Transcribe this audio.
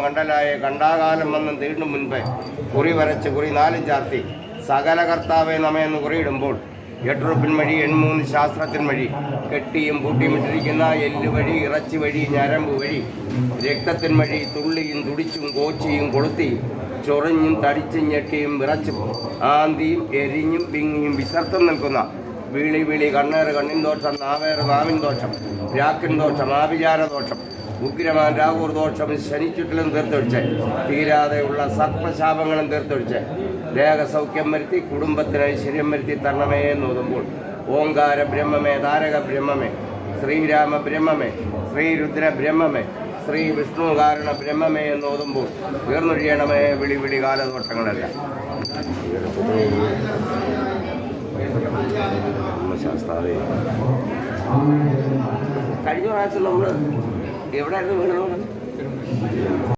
കണ്ടലായെ കണ്ടാകാലം വന്നും തീണ്ടും മുൻപേ കുറി വരച്ച് കുറി നാലും ചാർത്തി സകല കർത്താവെ നമയെന്ന് കുറിയിടുമ്പോൾ എട്ടുറുപ്പിൻ വഴി എൺമൂന്ന് ശാസ്ത്രത്തിൻ വഴി കെട്ടിയും പൂട്ടിയും ഇട്ടിരിക്കുന്ന എല്ല് വഴി ഇറച്ചി വഴി ഞരമ്പ് വഴി രക്തത്തിൻ വഴി തുള്ളിയും തുടിച്ചും കോച്ചിയും കൊളുത്തിയും ചൊറിഞ്ഞും തടിച്ചും ഞെട്ടിയും വിറച്ചും ആന്തിയും എരിഞ്ഞും പിങ്ങിയും വിസർത്തം നിൽക്കുന്ന വീളി വിളി കണ്ണേറ് കണ്ണിൻ ദോഷം നാവേറ് നാവിൻ ദോഷം രാക്കിൻ ദോഷം ആഭിചാര ദോഷം ഉഗ്രമാൻ രാഹൂർ ദോഷം ശനിച്ചുറ്റിലും തീർത്തൊഴിച്ച്. തീരാതെയുള്ള സർപ്പശാപങ്ങളും തീർത്തൊഴിച്ച്. ദേഹസൗഖ്യം വരുത്തി കുടുംബത്തിന് ഐശ്വര്യം വരുത്തി തരണമേ എന്നോതുമ്പോൾ. ഓങ്കാര ബ്രഹ്മമേ താരക ബ്രഹ്മമേ ശ്രീരാമ ബ്രഹ്മമേ ശ്രീരുദ്ര ബ്രഹ്മമേ ശ്രീ വിഷ്ണു കാരണ ബ്രഹ്മമേ എന്നോതുമ്പോൾ. തീർന്നൊഴിയണമേ വിളി വിളി കാലദോഷങ്ങളെല്ലാം കഴിഞ്ഞ പ്രാവശ്യം നമ്മൾ എവിടെയായിരുന്നു വീടുന്നത്